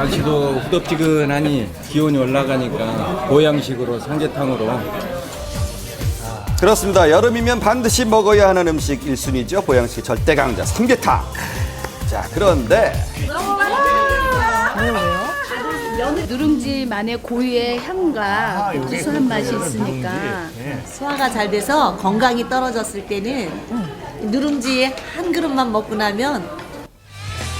날씨도 후덥지근하니 기온이 올라가니까 보양식으로 삼계탕으로 그렇습니다. 여름이면 반드시 먹어야 하는 음식 1순위죠. 보양식 절대 강자 삼계탕. 자, 그런데 누룽지만의 고유의 향과 구수한 맛이 있으니까 소화가 잘 돼서 건강이 떨어졌을 때는 누룽지 한 그릇만 먹고 나면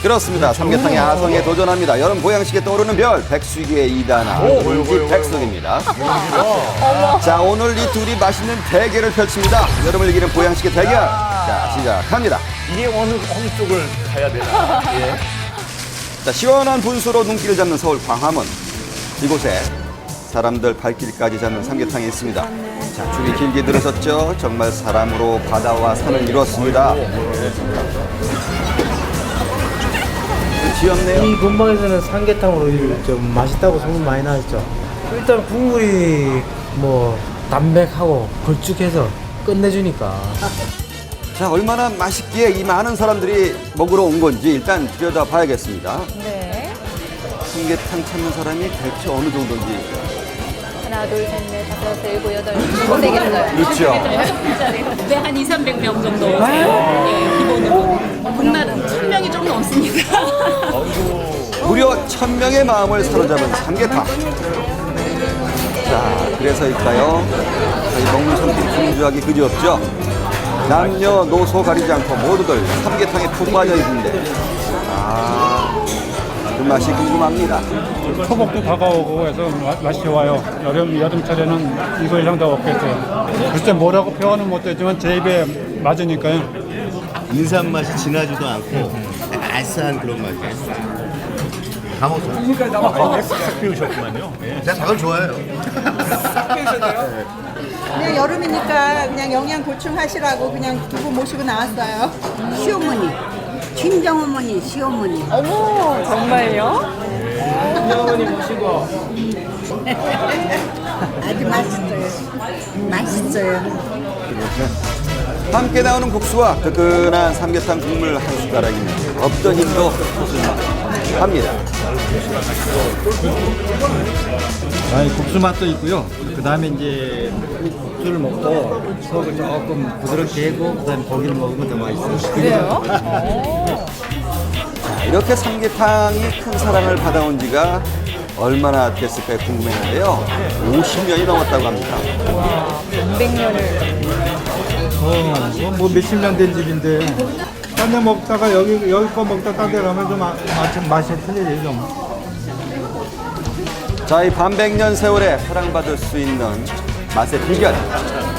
그렇습니다. 삼계탕의 아성에 도전합니다. 여름 보양식에 떠오르는 별 백수기의 이단아 누룽지 백숙입니다. 자, 오늘 이 둘이 맛있는 대결을 펼칩니다. 여름을 이기는 보양식의 대결. 자, 시작합니다. 이게 어느 어느 쪽을 가야 되나? 예. 자, 시원한 분수로 눈길을 잡는 서울 광화문. 이곳에 사람들 발길까지 잡는 삼계탕이 있습니다. 자, 줄이 길게 늘어섰죠. 정말 사람으로 바다와 산을 이루었습니다. 귀엽네요. 이 근방에서는 삼계탕으로 좀 맛있다고 소문 많이 나왔죠. 일단 국물이 뭐 담백하고 걸쭉해서 끝내주니까. 자, 얼마나 맛있기에 이 많은 사람들이 먹으러 온 건지 일단 들여다 봐야겠습니다. 네. 삼계탕 찾는 사람이 대체 어느 정도인지. 하나, 둘, 셋, 넷, 다섯, 여섯, 일곱, 여덟, 일곱 개 있어요. 그렇죠. 네, 한 2, 300명 정도 오세요. 예, 기본으로. 복날은 1000명이 좀 넘습니다. 무려 천 명의 마음을 사로잡은 삼계탕. 자, 그래서일까요? 저희 먹는 손길이 분주하기 그지 없죠? 남녀, 노소 가리지 않고 모두들 삼계탕에 푹 빠져 있는데. 아, 그 맛이 궁금합니다. 토복도 다가오고 해서 마- 맛이 좋아요. 여름 여름철에는 이거 이상 더 없겠어요. 글쎄 뭐라고 표현은 못되지만 제 입에 맞으니까요. 인삼 맛이 진하지도 않고 알싸한 그런 맛이에요. 다 먹었어요. 그러니까 싹 비우셨구만요. 제가 닭을 좋아해요. 그냥 여름이니까 그냥 영양 보충하시라고 그냥 두고 모시고 나왔어요. 시어머니, 친정어머니, 시어머니. 어머, 정말요? 아주 맛있어요. 맛있어요. 함께 나오는 국수와 뜨끈한 삼계탕 국물 한 숟가락이면 없던 힘도 솟을만 합니다. 아니 국수 맛도 있고요. 그 다음에 이제 국수를 먹고 속을 조금 부드럽게 하고 그 다음에 고기를 먹으면 더 맛있어요. 그래요? 이렇게 삼계탕이 큰 사랑을 받아온 지가 얼마나 됐을까 궁금했는데요. 50년이 넘었다고 합니다. 200년을. 어, 뭐 몇십 년 된 집인데 딴 데 먹다가 여기 여기 거 먹다 딴 데 가면 좀 아- 아- 맛이 틀리죠 좀. 자, 이 반백년 세월에 사랑받을 수 있는 맛의 비결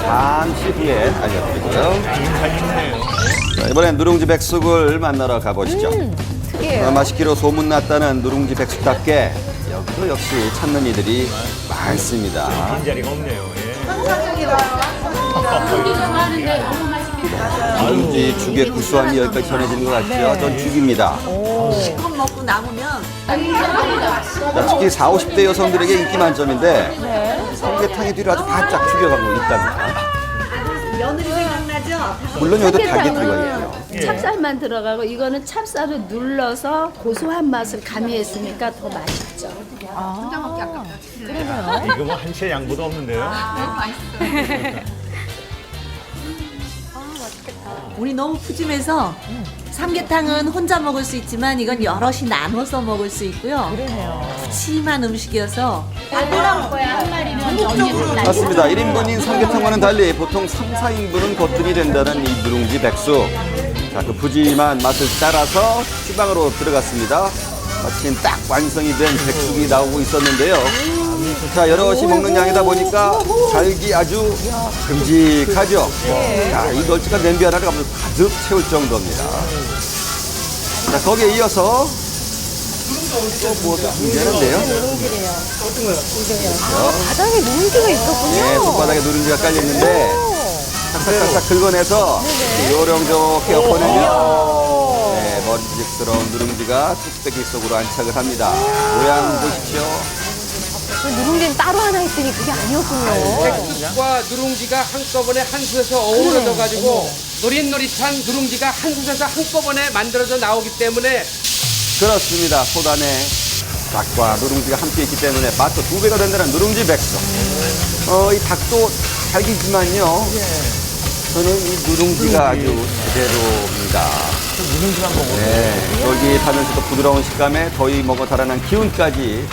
잠시 후에 알려드리고요. 자, 이번엔 누룽지 백숙을 만나러 가보시죠. 특이해요. 아, 맛있기로 소문났다는 누룽지 백숙답게 여기도 역시 찾는 이들이 많습니다. 빈 자리가 없네요. 예. 누룽지 죽의 구수함이 여기까지 전해지는 것 같죠? 전 죽입니다. 실컷 먹고 남으면 자, 특히 40, 50대 여성들에게 인기 만점인데 삼계탕의 뒤를 아주 바짝 죽여가고 있답니다. 며느리 생각나죠? 물론 여기도 닭이 들어가 있고요. 찹쌀만 들어가고 이거는 찹쌀을 눌러서 고소한 맛을 가미했으니까 더 맛있죠. 이거 뭐한채 양보도 없는데요. 우리 너무 푸짐해서 삼계탕은 혼자 먹을 수 있지만 이건 여럿이 나눠서 먹을 수 있고요. 푸짐한 음식이어서 맞습니다. 1인분인 삼계탕과는 달리 보통 3, 4인분은 거뜬히 된다는 이 누룽지 백숙. 자, 그 푸짐한 맛을 따라서 주방으로 들어갔습니다. 마침 딱 완성이 된 백숙이 나오고 있었는데요. 자, 여럿이 먹는 양이다 보니까 달기 아주 큼직하죠. 자, 이 널찍한 냄비 하나를 가득 채울 정도입니다. 자, 거기에 이어서 또 무엇을 준비하는데요? 바닥에 누룽지가 있었군요. 네, 손바닥에 누룽지가 깔려있는데 싹싹싹싹 긁어내서 요령좋게 엎어내면 네, 머리지직스러운 누룽지가 뚝배기 속으로 안착을 합니다. 모양 보십시오. 그 누룽지는 따로 하나 했더니 그게 아니었군요. 백숙과 누룽지가 한꺼번에 한 솥에서 어우러져 가지고 노릿노릿한 누룽지가 한 솥에서 한꺼번에 만들어져 나오기 때문에 그렇습니다. 소단에 닭과 누룽지가 함께 있기 때문에 맛도 두 배가 된다는 누룽지 백숙. 어, 이 닭도 닭이지만요. 저는 이 누룽지가 아주 제대로입니다. 누룽지만 먹어요? 네. 쫄깃하면서도 부드러운 식감에 더위 먹어 달아난 기운까지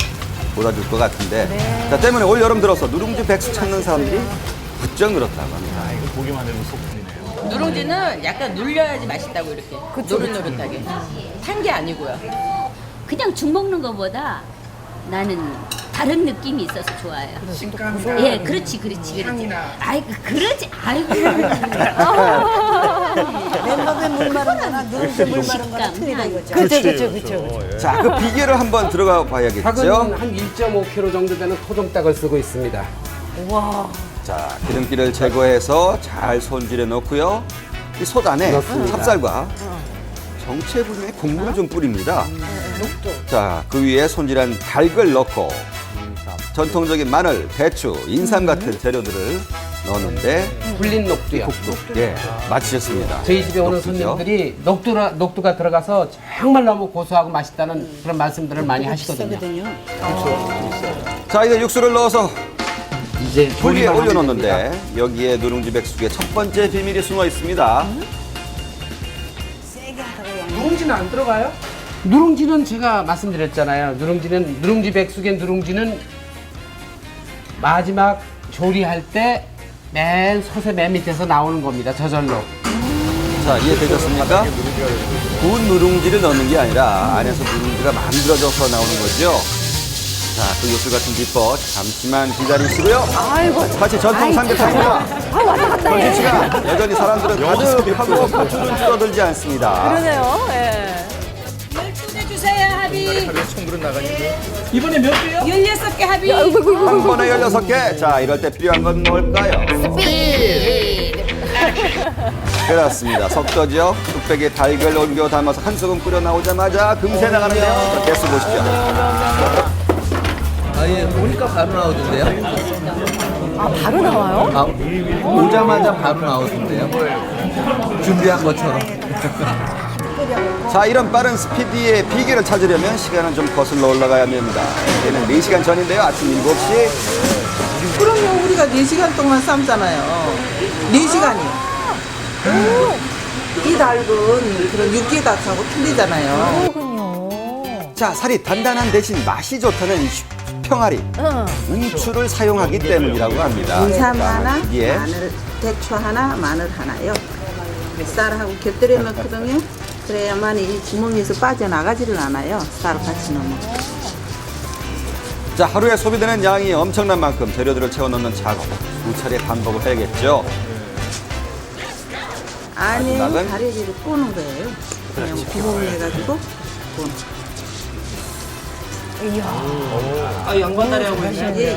돋아줄 것 같은데. 자, 때문에 올 여름 들어서 누룽지 백숙 찾는 사람들이 부쩍 늘었다고 합니다. 보기만 해도 소품이네요. 누룽지는 약간 눌려야지 맛있다고 이렇게 노릇노릇하게 탄 게 아니고요. 그냥 죽 먹는 것보다 나는 다른 느낌이 있어서 좋아요. 예, 그렇지, 그렇지, 그렇지. 아이고, 그러지, 아이고. 맨몸에 물 마른 거나 누룽지 물 마른 거나 틀리다 이거죠. 그쵸, 그쵸, 그쵸. 자, 그 비결을 한번 들어가 봐야겠죠? 한 1.5kg 정도 되는 토종닭을 쓰고 있습니다. 자, 기름기를 제거해서 잘 손질해 놓고요. 이 솥 안에 넣습니다. 찹쌀과 정체불명의 국물을 좀 뿌립니다. 자, 그 위에 손질한 닭을 넣고 전통적인 마늘, 배추, 인삼 같은 재료들을 넣었는데 불린 녹두요. 예, 맞히셨습니다. 저희 집에 오는 녹두죠. 손님들이 녹두라, 녹두가 들어가서 정말 너무 고소하고 맛있다는 그런 말씀들을 많이 하시거든요. 자, 이제 육수를 넣어서 이제 불 위에 조리만 하면 됩니다. 올려놓는데 여기에 누룽지 백숙의 첫 번째 비밀이 숨어 있습니다. 누룽지는 안 들어가요? 누룽지는 제가 말씀드렸잖아요. 누룽지는 누룽지 백숙의 누룽지는 마지막 조리할 때 맨 솥의 맨 밑에서 나오는 겁니다. 저절로. 자, 이해되셨습니까? 구운 누룽지를 넣는 게 아니라 안에서 누룽지가 만들어져서 나오는 거죠. 자, 그 요술 같은 비법 잠시만 기다리시고요. 아이고. 다시 전통 삼계탕입니다. 아, 왔다 갔다 해. 시간 여전히 사람들은 가득하고 고추는 줄어들지 않습니다. 그러네요. 예. 주세요 합의. 이번에 몇 개요? 16개 합의. 아이고, 아이고, 한. 번에 16개. 자, 이럴 때 필요한 건 뭘까요? 그렇습니다. 석저지요. 뚝배기에 달걀 옮겨 담아서 한 소금 끓여 나오자마자 금세 나가는데요. 자, 개수 보시죠. 아예 보니까 바로 나오던데요? 아, 바로 나와요? 아, 오자마자 바로 나오던데요? 준비한 것처럼. 자, 이런 빠른 스피디의 비결을 찾으려면 시간은 좀 거슬러 올라가야 됩니다. 이제는 4시간 전인데요. 아침 7시. 그럼요, 우리가 4시간 동안 삶잖아요. 4시간이요. 이 닭은 그런 육개 닭하고 틀리잖아요. 그렇군요. 자, 살이 단단한 대신 맛이 좋다는 이 평아리. 응. 운추를 사용하기 때문이라고 합니다. 인삼 자, 하나, 이게 마늘, 대추 하나, 마늘 하나요. 쌀하고 곁들여 넣거든요. 그래야만 이 구멍에서 빠져나가지를 않아요. 쌀 같이 넣으면. 자, 하루에 소비되는 양이 엄청난 만큼 재료들을 채워 넣는 작업. 두 차례 반복을 해야겠죠. 아니, 마지막은? 다리를 꼬는 거예요. 그냥 구멍 내가지고 꼬는 아, 양반 다리하고 예.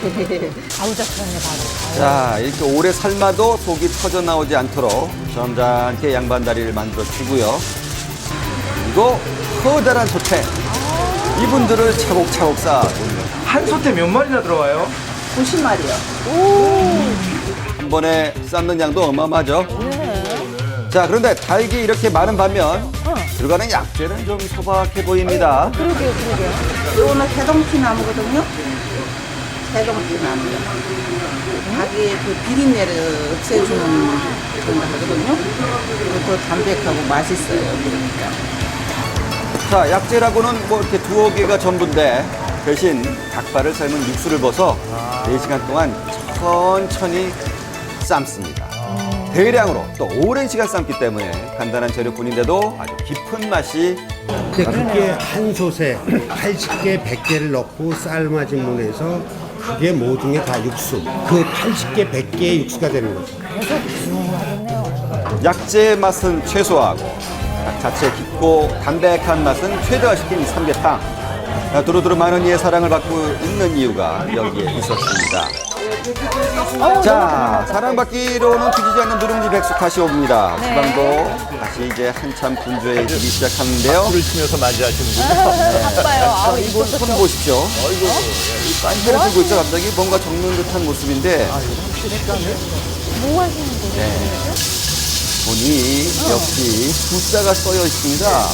가우작하네, 바로. 자, 이렇게 오래 삶아도 속이 터져 나오지 않도록 점잖게 양반 다리를 만들어 주고요. 그리고 커다란 소태. 이분들을 차곡차곡 쌓아 놓는 한 솥에 몇 마리나 들어와요? 90마리요. 한 번에 삶는 양도 어마어마하죠. 자, 그런데 닭이 이렇게 많은 반면 들어가는 약재는 좀 소박해 보입니다. 그러게요, 그러게요. 요거는 대동피 나무거든요. 대동피 나무요. 닭의 그 비린내를 없애주는 그런 거 하거든요. 그것도 담백하고 맛있어요. 그러니까. 자, 약재라고는 뭐 이렇게 두어 개가 전부인데 대신 닭발을 삶은 육수를 벗어 네시간 동안 천천히 삶습니다. 대량으로 또 오랜 시간 삶기 때문에 간단한 재료뿐인데도 아주 깊은 맛이 근데 그게 한 솥에 80개, 100개를 넣고 삶아진 물에서 그게 모든 게 다 육수. 그 80개, 100개의 육수가 되는 거죠. 약재의 맛은 최소화하고 닭 자체의 깊고 담백한 맛은 최대화시킨 이 삼계탕. 아, 두루두루 많은 이의 사랑을 받고 있는 이유가 여기에 있었습니다. 자, 사랑받기로는 뒤지지 않는 누룽지 백숙 다시 옵니다. 주방도 다시 이제 한참 분주해 지기 시작하는데요. 불을 치면서 맞이하시는군요. 바빠요. 아, 이분 손 보십시오. 딴지를 들고 있죠. 갑자기 뭔가 적는 듯한 모습인데. 뭐 하시는 거예요? 보니 역시 숫자가 써여 있습니다.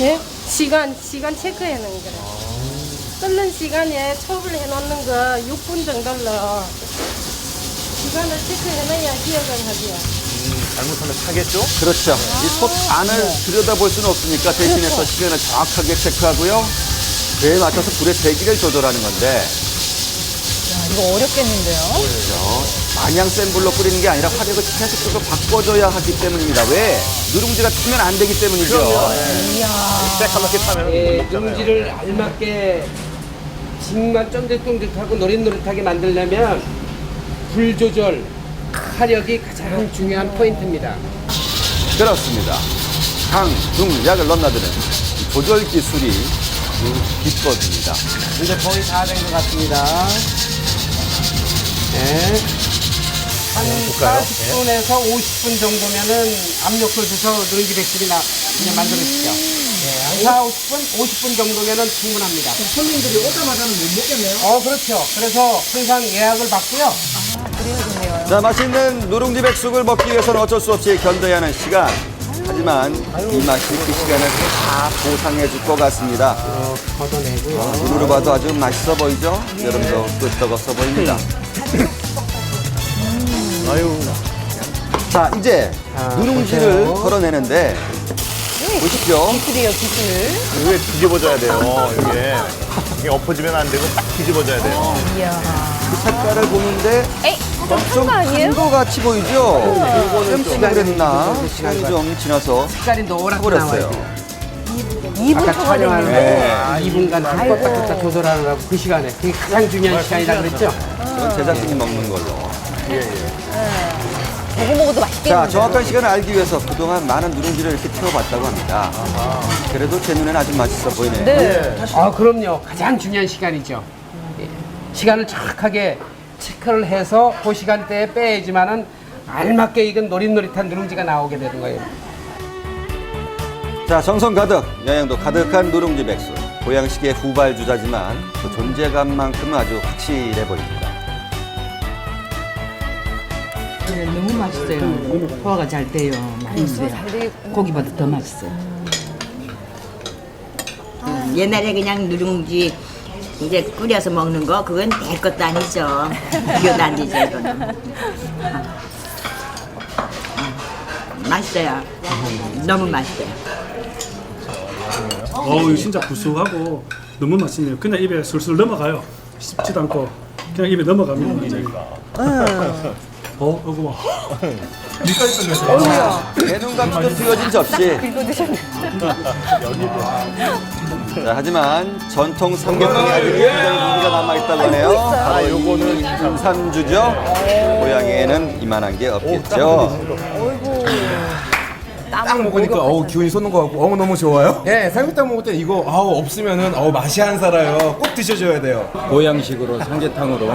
예? 시간 시간 체크해 놓은 거래. 끓는 시간에 첩을 해 놓는 거 6분 정도로 시간을 체크해 놔야 기억을 하죠. 잘못하면 타겠죠? 그렇죠. 이솥 안을 들여다볼 수는 없으니까 대신해서 시간을 정확하게 체크하고요. 그에 맞춰서 불의 세기를 조절하는 건데 이거 어렵겠는데요? 그렇죠. 마냥 센 불로 끓이는 게 아니라 화력을 계속해서 바꿔줘야 하기 때문입니다. 왜? 누룽지가 타면 안 되기 때문이죠. 새까맣게 타면 예, 누룽지를 알맞게 직만 쫀득쫀득하고 노릇노릇하게 만들려면 불 조절, 화력이 가장 중요한 포인트입니다. 그렇습니다. 강, 중, 약을 넘나드는 이 조절 기술이 그 기법입니다. 이제 거의 다 된 것 같습니다. 네. 한 40분에서 50분 정도면은 압력을 줘서 누룽지 백숙이 나, 그냥 만들어주시죠. 네, 한 4, 50분? 50분 정도면은 충분합니다. 손님들이 오자마자는 못 먹겠네요? 어, 그렇죠. 그래서 항상 예약을 받고요. 자, 맛있는 누룽지 백숙을 먹기 위해서는 어쩔 수 없이 견뎌야 하는 시간. 하지만 이 맛이 그 시간을 다 보상해 줄 것 같습니다. 걷어내고요. 어, 눈으로 봐도 아주 맛있어 보이죠? 여러분도 끄떡없어 보입니다. 아유. 자, 이제 누룽지를 보세요. 덜어내는데 보십시오. 기술이에요, 기술. 이게 뒤집어져야 돼요. 이게 이게 엎어지면 안 되고 딱 뒤집어져야 돼요. 이야. 그 색깔을 보는데 에이, 좀거 아니에요? 큰거 같이 보이죠? 이거는 쌤씨가 그랬나? 좀 시간이 좀 지나서 색깔이 노랗게 버렸어요. 나와요. 2분 아까 초가 촬영하는데 됐는데. 2분간 불 껐다 껐다 조절하느라고 그 시간에 그게 가장 중요한 시간이라 그랬죠? 그건 제작진이 먹는 걸로. 보고 먹어도 맛있겠는데. 자, 정확한 시간을 알기 위해서 그동안 많은 누룽지를 이렇게 태워봤다고 합니다. 그래도 제 눈에는 아주 맛있어 보이네요. 네. 아 그럼요. 가장 중요한 시간이죠. 예. 시간을 정확하게 체크를 해서 그 시간대에 빼야지만은 알맞게 익은 노릇노릇한 누룽지가 나오게 되는 거예요. 자, 정성 가득, 영양도 가득한 누룽지 백숙. 보양식의 후발주자지만 그 존재감만큼은 아주 확실해 보입니다. 네, 너무 맛있어요. 소화가 잘 돼요. 맛있어요. 고기보다 더 맛있어요. 음, 옛날에 그냥 누룽지 이제 끓여서 먹는 거 그건 될 것도 아니죠. 비교도 안 되죠 이거는. 음, 맛있어요. 너무 맛있어요. 어우 진짜 구수하고 너무 맛있네요. 그냥 입에 술술 넘어가요. 씹지도 않고 그냥 입에 넘어 가면 이제 어, 어구 뭐. 내눈 감고도 튀어진 접시. 이거 드셨네. 자, 하지만 전통 삼계탕에 아직 굉장히 무기가 남아있다고 하네요. 바로 요거는 삼삼주죠. 고향에는 이만한 게 없겠죠. 딱 먹으니까 어우 기운이 솟는 것 같고 어우 너무 좋아요. 네 삼계탕 먹을 때 이거 아우 없으면은 어우 맛이 안 살아요. 꼭 드셔줘야 돼요. 보양식으로 삼계탕으로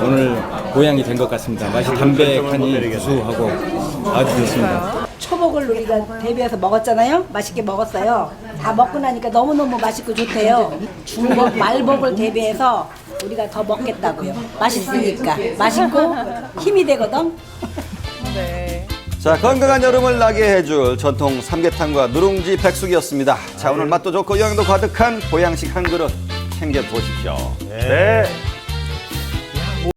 오늘 보양이 된 것 같습니다. 맛이 담백하니 구수하고 아주 좋습니다. 초복을 우리가 대비해서 먹었잖아요. 맛있게 먹었어요. 다 먹고 나니까 너무너무 맛있고 좋대요. 중복, 말복을 대비해서 우리가 더 먹겠다고요. 맛있으니까. 맛있고 힘이 되거든. 네. 자, 건강한 여름을 나게 해줄 전통 삼계탕과 누룽지 백숙이었습니다. 자, 오늘 맛도 좋고 영양도 가득한 보양식 한 그릇 챙겨 보십시오. 네.